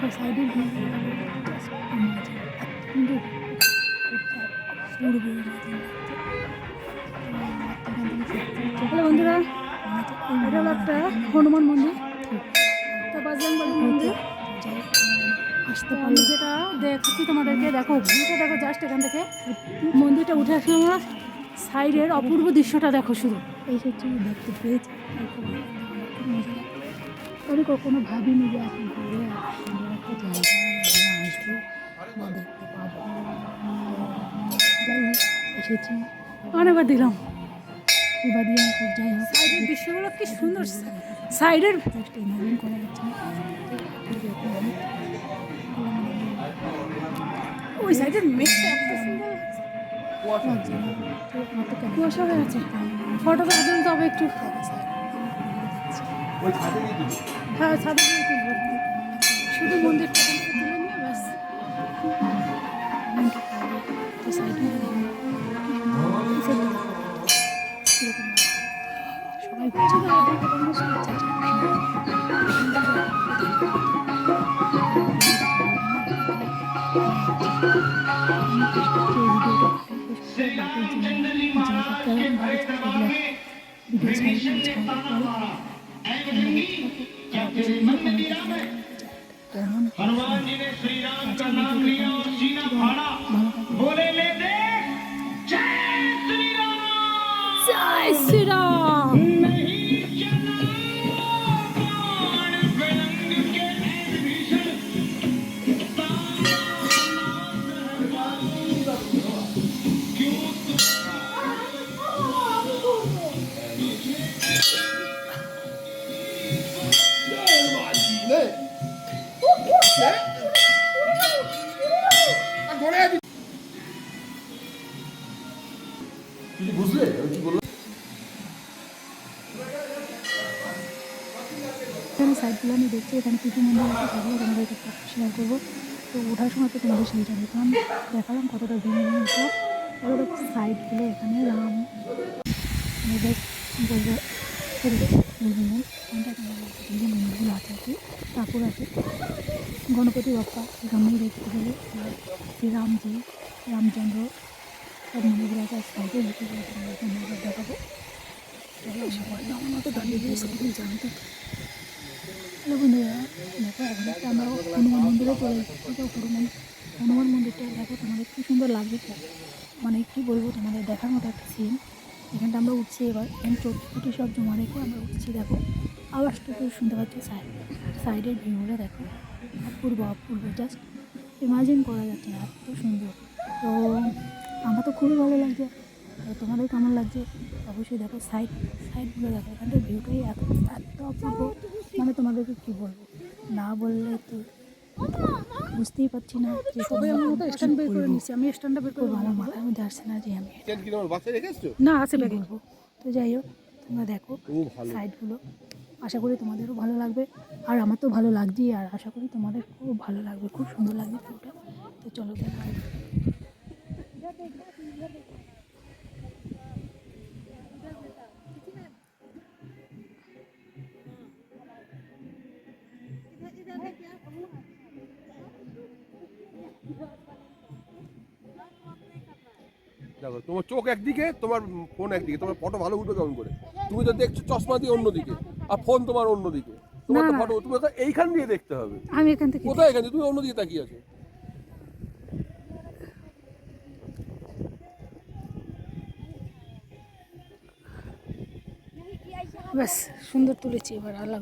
পূর্ব hello বন্ধুরা এটা হলো একটা হনুমান মন্দির। তা বাজরংবলী মন্দির। আসতে পারলে যেটা দেখছি তোমাদেরকে দেখো ভিউটা দেখো জাস্ট এখান থেকে। মন্দিরটা উঠে আসলে আমরা সাইডের অপূর্ব দৃশ্যটা দেখো শুধু। এই সত্যি দেখতে পেয়েছি। আমি কখনো ভাবিনি যে এখন ঘুরে এত সুন্দর একটা জায়গায় আমরা আসব বা দেখতে পাবো। যাই হোক এসেছি। অনেকবার দিলাম। এবার দিয়ে আমি খুব যাই হোক। সাইডের দৃশ্যগুলো কি সুন্দর। সাইডের জাস্ট ইমাজিন করা যাচ্ছে ওই সাইডের মেঘটা এত সুন্দর কুয়াশা হয়ে আছে। ফটোটা তুলতে হবে একটু। হ্যাঁ ছাদে গিয়ে তুলবো। শুধু মন্দিরটা তুলে নিয়ে ব্যাস। क्या तेरे मन में विराम है हनुमान जी ने श्री राम का नाम लिया और सीना फाड़ा। बोले, ले दे। जय তুই বুঝলে? আমি কি বললাম? এখানে সাইডগুলো আমি দেখছি, এখানে কিছু মন্দির আছে সেগুলো শেয়ার করব। তো ওঠার সময় তো তোমাদের সেইটা দেখলাম, দেখালাম কতটা ভেঙে ভেঙে উঠল এবার সাইডগুলো এখানে রাম মেয়েদের বলব মন্দির মন্দিরগুলো আছে আর কি, ঠাকুর আছে। গণপতি বাপ্পা এখানেই দেখতে গেলে শ্রীরামজি রামচন্দ্র দেখাবো আমার মতো দাঁড়িয়ে জানতে দেখো আমরা হনুমান মন্দিরে হনুমান মন্দিরটা দেখো তোমাদের কি সুন্দর লাগবে মানে কি বলব তোমাদের দেখার মতো একটা সিন এখানটা আমরা উঠছি এবার এখানে চোখে ফুটে সব জমা রেখে আমরা উঠছি দেখো আওয়াজটা তো শুনতে পাচ্ছি সাইড সাইডের ভিউটা দেখো অপূর্ব অপূর্ব জাস্ট ইমাজিন করা যাচ্ছে না এত সুন্দর তো আমার তো খুবই ভালো লাগছে। আর তোমাদের কেমন লাগছে? অবশ্যই দেখো সাইড সাইডগুলো দেখো। এখানটার ভিউটাই এত এত অপূর্ব মানে তোমাদেরকে কী বলব? না বললে তো বুঝতেই পারছি না যে সবাই আমার মতো স্ট্যান্ড বের করে নিচ্ছি। আমি স্ট্যান্ডটা বের করব আমার মাথার মধ্যে আসছে না যে আমি না আছে ব্যাগে তো যাই হোক তোমরা দেখো সাইডগুলো আশা করি তোমাদেরও ভালো লাগবে। আর আমার তো ভালো লাগছেই আর আশা করি তোমাদের খুব ভালো লাগবে খুব সুন্দর লাগবে ভিউটা তো চলো দেখা। দেখো তোমার চোখ একদিকে তোমার ফোন একদিকে তোমার ফটো ভালো উঠবে কেমন করে? তুমি তো দেখছ চশমা দিয়ে অন্যদিকে আর ফোন তোমার অন্যদিকে। তোমার তো। ফটো তুমি তো এইখান দিয়ে দেখতে হবে। আমি এখান থেকে কোথায় এখানে তুমি অন্যদিকে তাকিয়ে আছো। ব্যাস সুন্দর তুলেছি এবার আল্লাহ